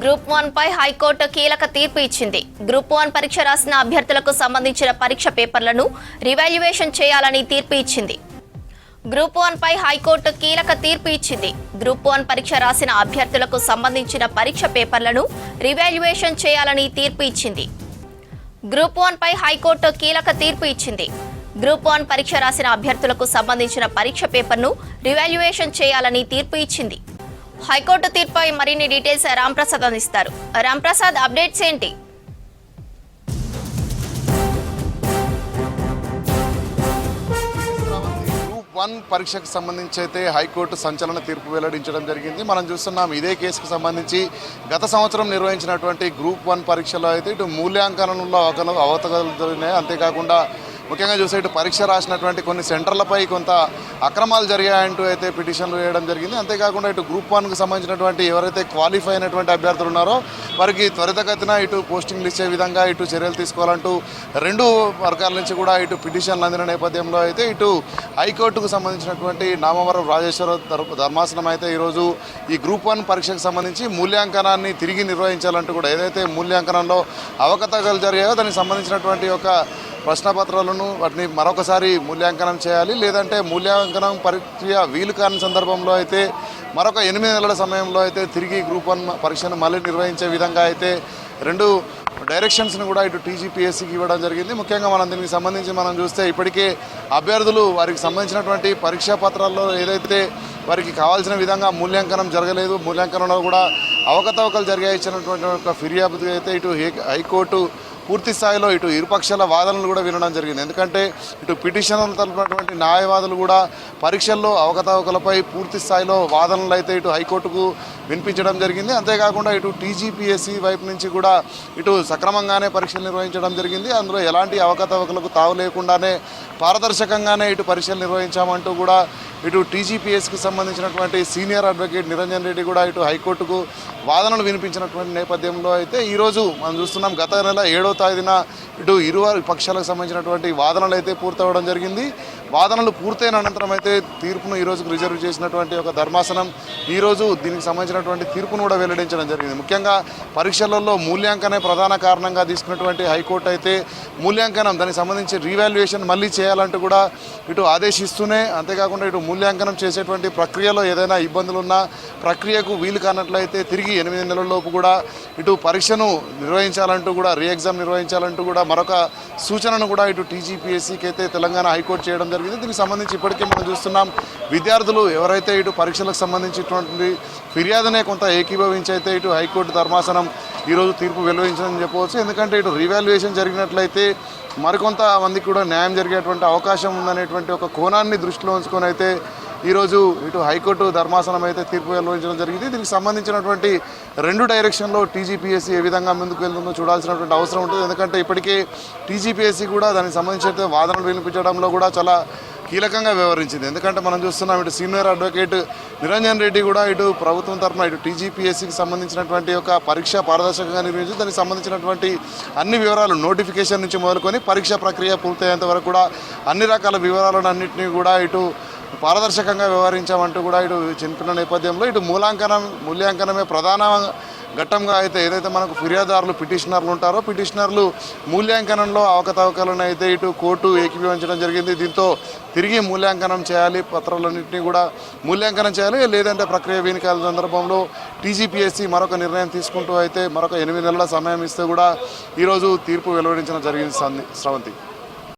Group one పై high court కీలక తీర్పు ఇచ్చింది. గ్రూప్ వన్ పరీక్ష రాసిన అభ్యర్థులకు సంబంధించిన పరీక్ష పేపర్లను రివాల్యుయేషన్ చేయాలని తీర్పు ఇచ్చింది. గ్రూప్ వన్ పై హైకోర్టు కీలక తీర్పు ఇచ్చింది. గ్రూప్ వన్ పరీక్ష రాసిన అభ్యర్థులకు సంబంధించిన పరీక్ష పేపర్లను రివాల్యుయేషన్ చేయాలని తీర్పు ఇచ్చింది. గ్రూప్ వన్ పై హైకోర్టు కీలక తీర్పు ఇచ్చింది. గ్రూప్ వన్ పరీక్ష రాసిన అభ్యర్థులకు సంబంధించిన పరీక్ష పేపర్ను రివాల్యుయేషన్ చేయాలని తీర్పు ఇచ్చింది. హైకోర్టు తీర్పుపై మరిన్ని డీటెయిల్స్ రాంప్రసాద్ అందిస్తారు. రాంప్రసాద్ అప్డేట్స్ ఏంటి? గ్రూప్ వన్ పరీక్షకు సంబంధించి అయితే హైకోర్టు సంచలన తీర్పు వెల్లడించడం జరిగింది. మనం చూస్తున్నాం ఇదే కేసుకు సంబంధించి గత సంవత్సరం నిర్వహించినటువంటి గ్రూప్ వన్ పరీక్షలో అయితే ఇటు మూల్యాంకనంలో అవకలు అవతగలు జరిగినాయి. అంతేకాకుండా ముఖ్యంగా చూస్తే ఇటు పరీక్ష రాసినటువంటి కొన్ని సెంటర్లపై కొంత అక్రమాలు జరిగాయంటూ అయితే పిటిషన్లు వేయడం జరిగింది. అంతేకాకుండా ఇటు గ్రూప్ వన్కు సంబంధించినటువంటి ఎవరైతే క్వాలిఫై అయినటువంటి అభ్యర్థులు ఉన్నారో వారికి త్వరితగతిన ఇటు పోస్టింగ్లు ఇచ్చే విధంగా ఇటు చర్యలు తీసుకోవాలంటూ రెండు వర్గాల నుంచి కూడా ఇటు పిటిషన్లు అందిన నేపథ్యంలో అయితే ఇటు హైకోర్టుకు సంబంధించినటువంటి నామవరం రాజేశ్వర ధర్మాసనం అయితే ఈరోజు ఈ గ్రూప్ వన్ పరీక్షకు సంబంధించి మూల్యాంకనాన్ని తిరిగి నిర్వహించాలంటూ కూడా ఏదైతే మూల్యాంకనంలో అవకతవకలు జరిగాయో దానికి సంబంధించినటువంటి ఒక ప్రశ్నపత్రాలను వాటిని మరొకసారి మూల్యాంకనం చేయాలి. లేదంటే మూల్యాంకనం పరీక్ష వీలు కాని సందర్భంలో అయితే మరొక ఎనిమిది నెలల సమయంలో అయితే తిరిగి గ్రూప్ వన్ పరీక్షను మళ్ళీ నిర్వహించే విధంగా అయితే రెండు డైరెక్షన్స్ని కూడా ఇటు టీజీపీఎస్సీకి ఇవ్వడం జరిగింది. ముఖ్యంగా మనం దీనికి సంబంధించి మనం చూస్తే ఇప్పటికే అభ్యర్థులు వారికి సంబంధించినటువంటి పరీక్షా పత్రాల్లో ఏదైతే వారికి కావాల్సిన విధంగా మూల్యాంకనం జరగలేదు మూల్యాంకనంలో కూడా అవకతవకలు జరిగాయి ఇచ్చినటువంటి ఒక ఫిర్యాదు అయితే ఇటు హైకోర్టు పూర్తి స్థాయిలో ఇటు ఇరుపక్షాల వాదనలు కూడా వినడం జరిగింది. ఎందుకంటే ఇటు పిటిషనర్లు తరపునటువంటి న్యాయవాదులు కూడా పరీక్షల్లో అవకతవకలపై పూర్తి స్థాయిలో వాదనలు అయితే ఇటు హైకోర్టుకు వినిపించడం జరిగింది. అంతేకాకుండా ఇటు టీజీపీఎస్సీ వైపు నుంచి కూడా ఇటు సక్రమంగానే పరీక్షలు నిర్వహించడం జరిగింది. అందులో ఎలాంటి అవకతవకలకు తావు లేకుండానే పారదర్శకంగానే ఇటు పరీక్షలు నిర్వహించామంటూ కూడా ఇటు టీజీపీఎస్కి సంబంధించినటువంటి సీనియర్ అడ్వకేట్ నిరంజన్ రెడ్డి కూడా ఇటు హైకోర్టుకు వాదనలు వినిపించినటువంటి నేపథ్యంలో అయితే ఈరోజు మనం చూస్తున్నాం గత నెల ఏడో తేదీన ఇటు ఇరు పక్షాలకు సంబంధించినటువంటి వాదనలు అయితే పూర్తవడం జరిగింది. వాదనలు పూర్తయిన అనంతరం అయితే తీర్పును ఈరోజు రిజర్వ్ చేసినటువంటి ఒక ధర్మాసనం ఈరోజు దీనికి సంబంధించినటువంటి తీర్పును కూడా వెల్లడించడం జరిగింది. ముఖ్యంగా పరీక్షలలో మూల్యాంకనే ప్రధాన కారణంగా తీసుకున్నటువంటి హైకోర్టు అయితే మూల్యాంకనం దానికి సంబంధించి రీవాల్యుయేషన్ మళ్ళీ చేయాలంటూ కూడా ఇటు ఆదేశిస్తూనే అంతేకాకుండా ఇటు మూల్యాంకనం చేసేటువంటి ప్రక్రియలో ఏదైనా ఇబ్బందులున్నా ప్రక్రియకు వీలు కానట్లయితే తిరిగి ఎనిమిది నెలల లోపు కూడా ఇటు పరీక్షను నిర్వహించాలంటూ కూడా రీ ఎగ్జామ్ నిర్వహించాలంటూ కూడా మరొక సూచనను కూడా ఇటు టీజీపీఎస్సీకి అయితే తెలంగాణ హైకోర్టు చేయడం జరిగింది. దీనికి సంబంధించి ఇప్పటికే మనం చూస్తున్నాం విద్యార్థులు ఎవరైతే ఇటు పరీక్షలకు సంబంధించినటువంటి ఫిర్యాదునే కొంత ఏకీభవించి అయితే ఇటు హైకోర్టు ధర్మాసనం ఈరోజు తీర్పు వెలువరించిందని చెప్పవచ్చు. ఎందుకంటే ఇటు రీవాల్యుయేషన్ జరిగినట్లయితే మరికొంత మందికి కూడా న్యాయం జరిగేటువంటి అవకాశం ఉందనేటువంటి ఒక కోణాన్ని దృష్టిలో ఉంచుకొని అయితే ఈరోజు ఇటు హైకోర్టు ధర్మాసనం అయితే తీర్పు వెలువరించడం జరిగింది. దీనికి సంబంధించినటువంటి రెండు డైరెక్షన్లో టీజీపీఎస్సీ ఏ విధంగా ముందుకు వెళ్తుందో చూడాల్సినటువంటి అవసరం ఉంటుంది. ఎందుకంటే ఇప్పటికే టీజీపీఎస్సీ కూడా దానికి సంబంధించిన వాదనలు వినిపించడంలో కూడా చాలా కీలకంగా వ్యవహరించింది. ఎందుకంటే మనం చూస్తున్నాం ఇటు సీనియర్ అడ్వకేట్ నిరంజన్ రెడ్డి కూడా ఇటు ప్రభుత్వం తరఫున ఇటు టీజీపీఎస్సీకి సంబంధించినటువంటి ఒక పరీక్ష పారదర్శకంగా నిర్వహించి దానికి సంబంధించినటువంటి అన్ని వివరాలు నోటిఫికేషన్ నుంచి మొదలుకొని పరీక్ష ప్రక్రియ పూర్తయ్యేంత వరకు కూడా అన్ని రకాల వివరాలను అన్నింటినీ కూడా ఇటు పారదర్శకంగా వ్యవహరించామంటూ కూడా ఇటు చెప్పిన నేపథ్యంలో ఇటు మూలాంకనం మూల్యాంకనమే ప్రధాన ఘట్టంగా అయితే ఏదైతే మనకు ఫిర్యాదుదారులు పిటిషనర్లు ఉంటారో పిటిషనర్లు మూల్యాంకనంలో అవకతవకలను అయితే ఇటు కోర్టు ఏకీభవించడం జరిగింది. దీంతో తిరిగి మూల్యాంకనం చేయాలి పత్రాలన్నింటినీ కూడా మూల్యాంకనం చేయాలి. లేదంటే ప్రక్రియ వెనుకాల సందర్భంలో టీజీపీఎస్సీ మరొక నిర్ణయం తీసుకుంటూ అయితే మరొక ఎనిమిది నెలల సమయం ఇస్తే కూడా ఈరోజు తీర్పు వెలువడించడం జరిగింది సంది-